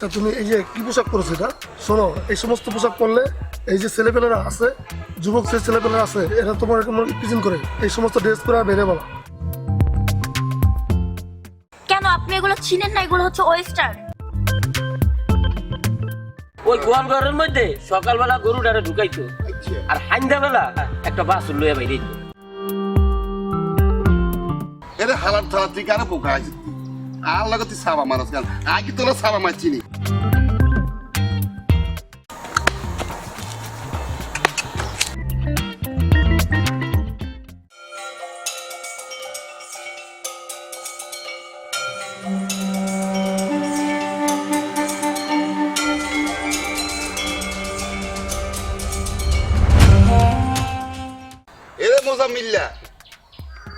তা তুমি এই যে কি পোশাক পরেছো এটা? শোনো এই সমস্ত পোশাক পরলে এই যে ছেলেপেলেরা আছে যুবক যে ছেলেপেলেরা আছে এরা তোমার প্রেজেন্ট করে। এই সমস্ত ড্রেস পরে বেড়ে বলা। কেন আপনি এগুলো চিনেন না? এগুলো হচ্ছে ওয়েস্টার্ন ওই গোয়াল ঘরের মধ্যে সকালবেলা গরুটারে ঢুকাইতো। আর হাইন্দা বেলা একটা বাস লইয়া বাইরে এরে হালার থালা আছে আর লাগে তুই সাবা মারাস কেন? আগে তোরা সাবা মারছি নি।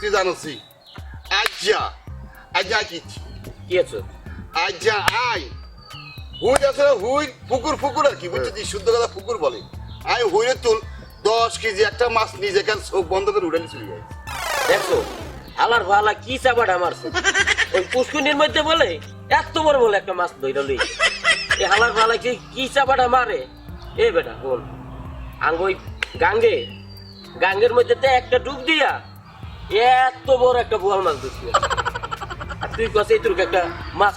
তুই জানোসি? আজ্জা আজ্জা কিচ্ছি কি আছে? আজ্জা আই। হুই আছে হুই পুকুর পুকুর আর কি বুঝছিস শুদ্ধ কথা পুকুর বলে। আই হুইরে তুল দশ কেজি একটা মাছ নিজে কেন চোখ বন্ধ করে উড়ালি চলে যায়। দেখছ? আলার ভালা কি চাপাটা মারছে? ওই পুষ্কুনির মধ্যে বলে এত বড় বলে একটা মাছ ধইরা লই এই হালার ভালা কি কি চাপাটা মারে? এ বেটা বল। আঙ্গ ওই গাঙ্গে গাঙ্গের মধ্যে তো একটা ডুব দিয়া এত বড় একটা বোয়াল মাছ ধরছিল আর তুই কাছে এই তোর একটা মাছ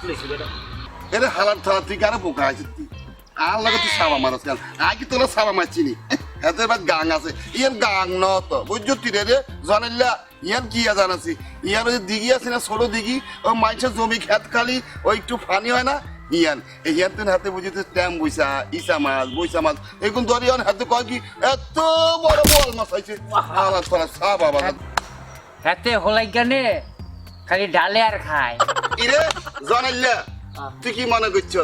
এরে হালার থালা তুই কেন পোকা আছে তুই? আর লাগে তুই সাবা মারাস কেন? আগে তোরা সাবা মারছি নি হাতের বাদ গাং আছে। ইয়ার গাং ন তো বুঝছ তুই রে জানিল্লা ইয়ার কি জানাছি ইয়ার ওই দিঘি আছে না ছোট দিঘি? ও মাইসের জমি খেত খালি ওই একটু ফানি হয় না? ইয়ান এই ইয়ান তেন হাতে বুঝিতে ট্যাম বইসা ইসা মাছ বইসা মাছ। ধরি ইয়ান হাতে কয় কি? এত বড় বল মাছ আইছে থালা সাবা বাবা হাতে হলাই গানে খালি ডালে আর খায়। ইরে জানাইল্লা তুই কি মনে করছ?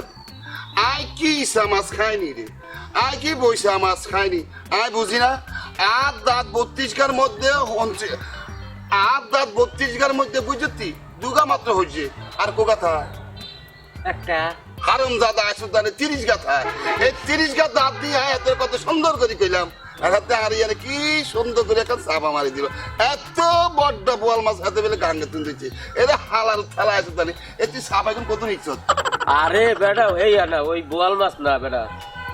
আই কি মাছ খাইনি রে? আই কি বৈশা মাছ খাইনি? আই বুঝি না আট দাঁত বত্রিশ গার মধ্যে আট দাঁত বত্রিশ গার মধ্যে বুঝতি দুগা মাত্র হয়েছে আর কো কথা? একটা হারম দাদা আসুদানে তিরিশ গাথা। এই তিরিশ গা দাঁত দিয়ে এত কত সুন্দর করে কইলাম। হাতে আর কি সুন্দর করে একটা চাপা মারি দিল। এত বড্ড বোয়াল মাছ হাতে বেলে গাঙ্গে তুন দিচ্ছে এটা হালাল থালা আসুদানে এ তুই সাপ এখন কত নিচ্ছ? আরে বেটা এই না ওই বোয়াল মাছ না বেটা।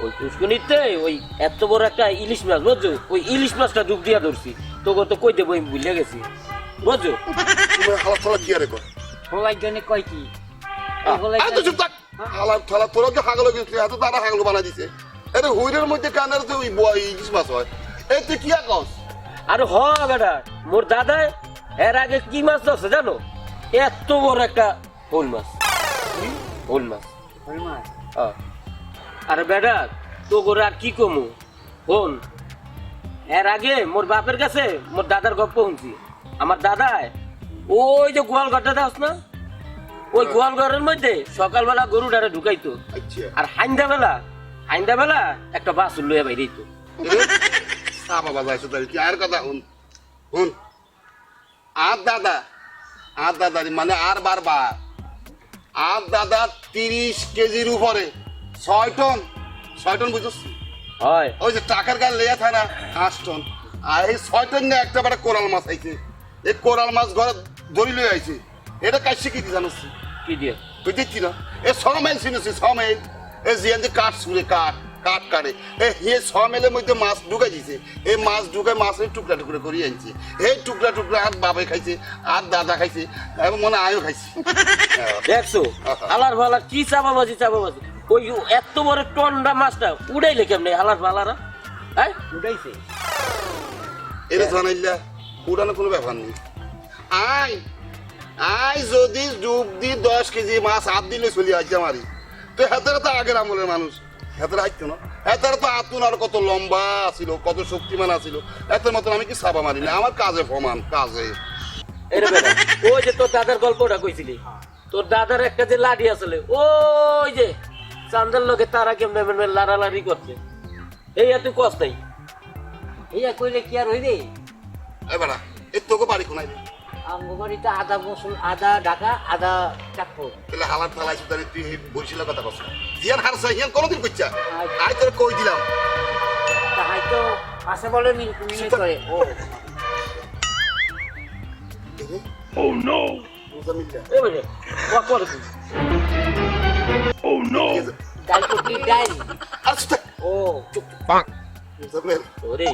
ওই পুষ্কুনিতে ওই এত বড় একটা ইলিশ মাছ বুঝছ? ওই ইলিশ মাছটা ডুব দিয়া ধরছি। তোকে তো কই দেবো আমি ভুলে গেছি। বুঝছ? তুমি হালাল থালা কি আরে কর? হলাই গানে কয় কি? হলাই আরে চুপ থাক তোরা কি হাগলো গেছিলি এত তারা হাগলো বানা দিছে। এটা হুইরের মধ্যে কানের তো ওই বয় ইলিশ মাছ হয় এই তুই কি কস? আরে হ বেটা মোর দাদাই এর আগে কি মাছ ধরছে জানো? এত বড় একটা হোল মাছ। হোল মাছ। হল মাছ। আরে বেটা তো করে আর কি কমু? হন। এর আগে মোর বাপের কাছে মোর দাদার গপ্প শুনছি। আমার দাদায় ওই যে গোয়াল ঘরটা দাস না? ওই গোয়াল ঘরের মধ্যে সকালবেলা গরুটারে ঢুকাইতো। আচ্ছা। আর হাইন্দা বেলা হাইন্দা বেলা একটা বাস লইয়া বাবা তারি কি আর কথা? হুন হুন। আর দাদা আর দাদা মানে আর বারবার। আর দাদা তিরিশ কেজির উপরে। ছয় টন ছয় টন বুঝছিস হয়। ওই যে টাকার গান লেয়া থাকে না আট টন। আর এই ছয় টন একটা বারে কোরাল মাছ আইছে। এই কোরাল মাছ ঘরে ধরি লই আইছে। এটা কাছে কি জানোস কি দিয়ে? তুই দেখছি না? এ ছ মাইল শুনেছি ছ মাইল এ জিয়ান যে কাঠ শুনে কাঠ কাঠ কাটে এ হে ছ মাইলের মধ্যে মাছ ঢুকাই দিছে এই মাছ ঢুকাই মাছের টুকরা টুকরা করে আনছে। এই টুকরা টুকরা আর বাবা খাইছে আর দাদা খাইছে এবং মনে আয়ও খাইছে। দেখছ? হালার ভালা কি চাপাবাজি চাপাবাজি ওই এত বড় টন্ডা মাছটা উড়াইলে কেমনে? হালার ভালারা? হ্যাঁ? উড়াইছে। এটা জানাইলা উড়ানো কোনো ব্যাপার নেই। আয়! আয় যদি ডুব দি দশ কেজি মাছ হাত দিলে চলি আসছে আমারই তো হেতারা তো আগের আমলের মানুষ। হেতারা আসতো না। হেতারা তো আতুন আর কত লম্বা ছিল কত শক্তিমান আছিল। এত মতন আমি কি সাবা মারি না? আমার কাজে প্রমাণ কাজে। ওই যে তোর দাদার গল্পটা কইছিলি? তোর দাদার একটা যে লাঠি আসলে ওই যে চান্দের লোকে তারা কেমনে লাড়ালাড়ি করছে। এই এত কষ্ট এইয়া কইলে কি আর হইবে? এবার এর তোকে বাড়ি কোনাই আমবাড়িতে আদা বসুন আদা ঢাকা আদা চাকর তাহলে হালার থালাই সুতারে তুই বলছিল কথা কস। জিয়ান হারছে হিয়ান কোনোদিন করছা আয় তোর কই দিলাম? তাহাই তো পাশে বলে মিনিট মিনিট করে। ও। Oh no! এ বেটা ও করে তুই। ডাল করবি ডাল। আচ্ছা ও। চুপ যাবেন ওরে।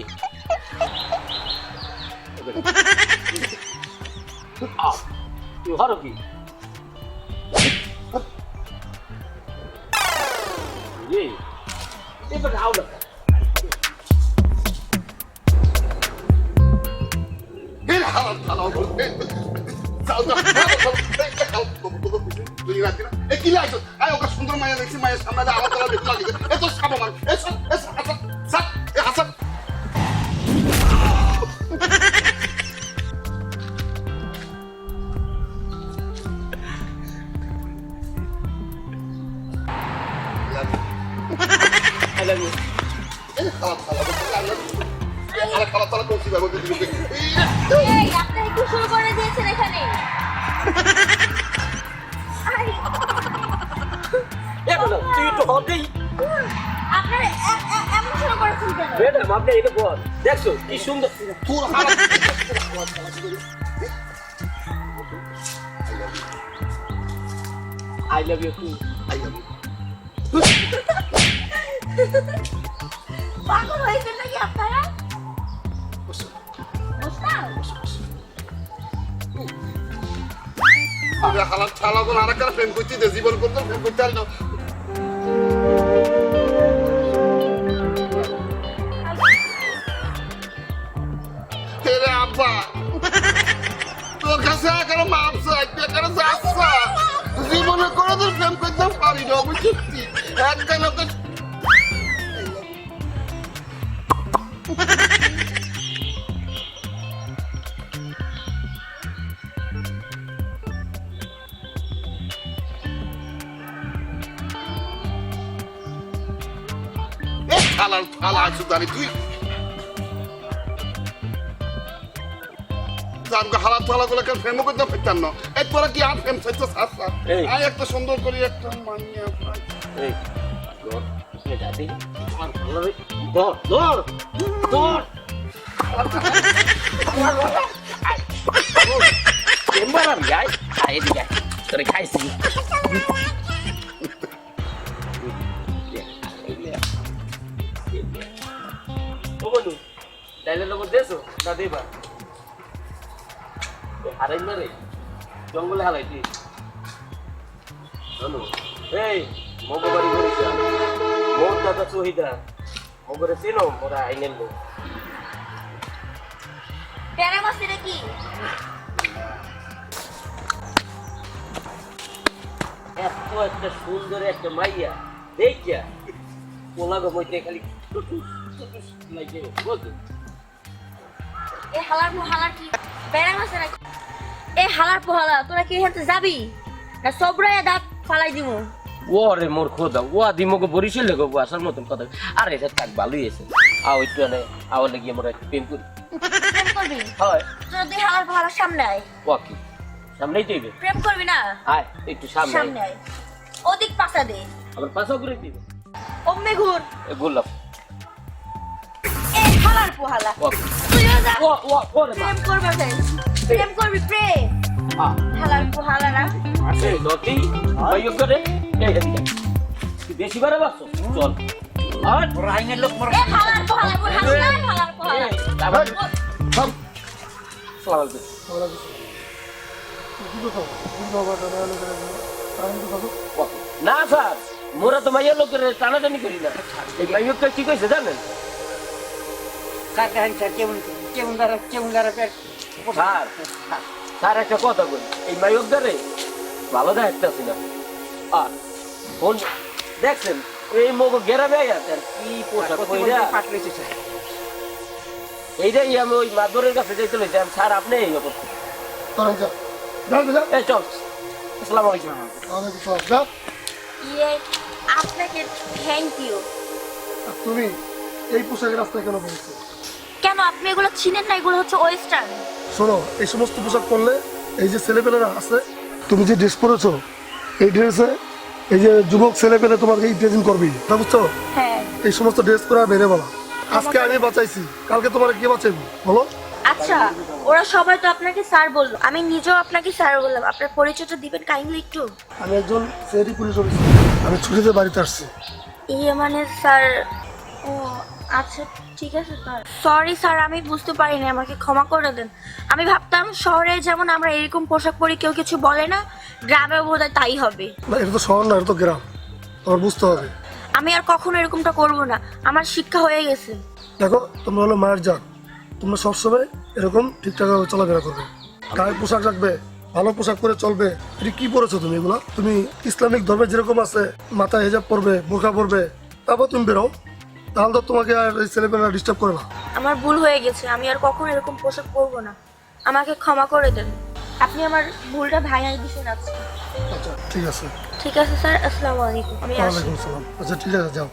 এ কি লাগছে আয় ওকে সুন্দর মায়া দেখছি মায়ের সামনে আলাদা আলাদা লাগে এ তো সাপ আমার এ সব এ হাসান শুরু করে দিয়েছেন এখানে তুই একটু হতেই আপনারা এমন শুরু করেছেন কেন? ম্যাডাম আপনি এটা বল। দেখছ কি সুন্দর তোর আই লাভ ইউ টু পাগল হয়েছেন নাকি আপনারা? বুঝলাম আমি হালাল ছাড়া কোন আরেকটা প্রেম করছি জীবন করতে প্রেম করতে আর আব্বা। তোর কাছে এখনও মাপ চাই তুই এখানে যাচ্ছা। জীবনে কোনোদিন প্রেম করতে পারি না বুঝছিস একটা লোকের এ থালার থালা আছো দাঁড়ি তুই। জানগো হালা থালা গুলো কেন ফেমো করতে পারতাম না। কি আর ফেম চাইতে সাসা এই। আই একটা সুন্দর করে একটা মানিয়া এই ধর এটা দে আমার ভালো রে ধর ধর ধর। চেম্বার আমি যাই আয়। এদিকে আয়। বন্ধু ডাইলের লোক দেছো? না দেবা। হারাই না রে। জঙ্গলে হারাইছি। শোনো এই মগবাড়ি বরিশা মোর দাদা শহীদা মগরে চেনো মোরা আইনেন লোক। প্যারা মাছ কি? এত একটা সুন্দর একটা মাইয়া দেখিয়া পোলাগো মধ্যে খালি লাগে এ হালার কি এ পোহালা তোরা কি এখান যাবি? না সবরায় দাঁত ফালাই দিমু। ওরে মোর খোদা ও আদি মগো বরিশাল লেগো আসার মতন কথা। আর এটা তাক ভালোই আছে আও একটু আনে আও লাগিয়ে মোরা একটু প্রেম করি। প্রেম করবি? হয়। দুই হালার পোহালার সামনে আয় ও কি? সামনেই দিবে প্রেম করবি না? আয় একটু সামনে সামনে আয়। ওদিক পাশা দে। আবার পাশাও করে দিবে। অম্মে ঘুর। এ গোলাপ। এ হালার পোহালা ও তুইও যা ও ও মা প্রেম করবে প্রেম করবি প্রেম পোহালা না ও, স্যার। মোরা তো মাইয়া লোকের টানাটানি করি না। কি কইছে জানেন? স্যার কেমন কেমন দ্বারা কেমন দ্বারা পেট স্যার স্যার একটা কথা বলি। এই মাইয়কদারে ভালো দেখতেছি না। আর ফোন দেখছেন এই মগো গেরামে গেছে আর কি পোশাক পইরা। পাটলেছে স্যার। এইটাই আমি ওই মাদুরের কাছে যাইতে লইছিলাম স্যার আপনি এই অবস্থা। যা। এই চল। আসসালামু আলাইকুম। ইয়ে আপনাকে থ্যাংক ইউ তুমি এই পোশাকের রাস্তায় কেন বলছো কেন আপনি এগুলো চিনেন না? এগুলো হচ্ছে ওয়েস্টার্ন। শোনো এই সমস্ত পোশাক পরলে এই যে ছেলেপেলেরা আছে তুমি যে ড্রেস পরেছো এই ড্রেসে এই যে যুবক ছেলেপেলে তোমাকে ড্রেসিং করবি তা বুঝছ? হ্যাঁ। এই সমস্ত ড্রেস পরে বেড়ে বলা আজকে আমি বাঁচাইছি কালকে তোমার কে বাঁচাইবো? বলো। আচ্ছা ওরা সবাই তো আপনাকে স্যার বলল। আমি নিজেও আপনাকে স্যার বললাম। আপনার পরিচয়টা দিবেন কাইন্ডলি একটু। আমি একজন সেরি পুলিশ অফিসার আমি ছুটিতে বাড়িতে আসছি। ইয়ে মানে স্যার ও আচ্ছা ঠিক আছে স্যার সরি স্যার আমি বুঝতে পারিনি আমাকে ক্ষমা করে দেন। আমি ভাবতাম শহরে যেমন আমরা এরকম পোশাক পরি কেউ কিছু বলে না গ্রামেও বোধ তাই হবে। না এটা তো শহর না এটা তো গ্রাম। তোমার বুঝতে হবে। আমি আর কখনো এরকমটা করব না। আমার শিক্ষা হয়ে গেছে। দেখো তোমরা হলো মায়ের জান তোমরা সবসময় এরকম ঠিকঠাকভাবে চলাফেরা করবে। গায়ে পোশাক রাখবে ভালো পোশাক পরে চলবে। এটা কি পরেছো তুমি এগুলো? তুমি ইসলামিক ধর্মে যেরকম আছে মাথায় হেজাব পরবে বোরখা পরবে তারপর তুমি বেরো তাহলে তো তোমাকে আর এই ছেলেপেলেরা ডিস্টার্ব করে না। আমার ভুল হয়ে গেছে আমি আর কখনো এরকম পোশাক পরবো না। আমাকে ক্ষমা করে দেন। আপনি আমার ভুলটা ভাঙাই দিছেন আজকে। আচ্ছা ঠিক আছে। ঠিক আছে স্যার। আসসালামু আলাইকুম। আমি আসি আসসালাম। আচ্ছা ঠিক আছে যাও।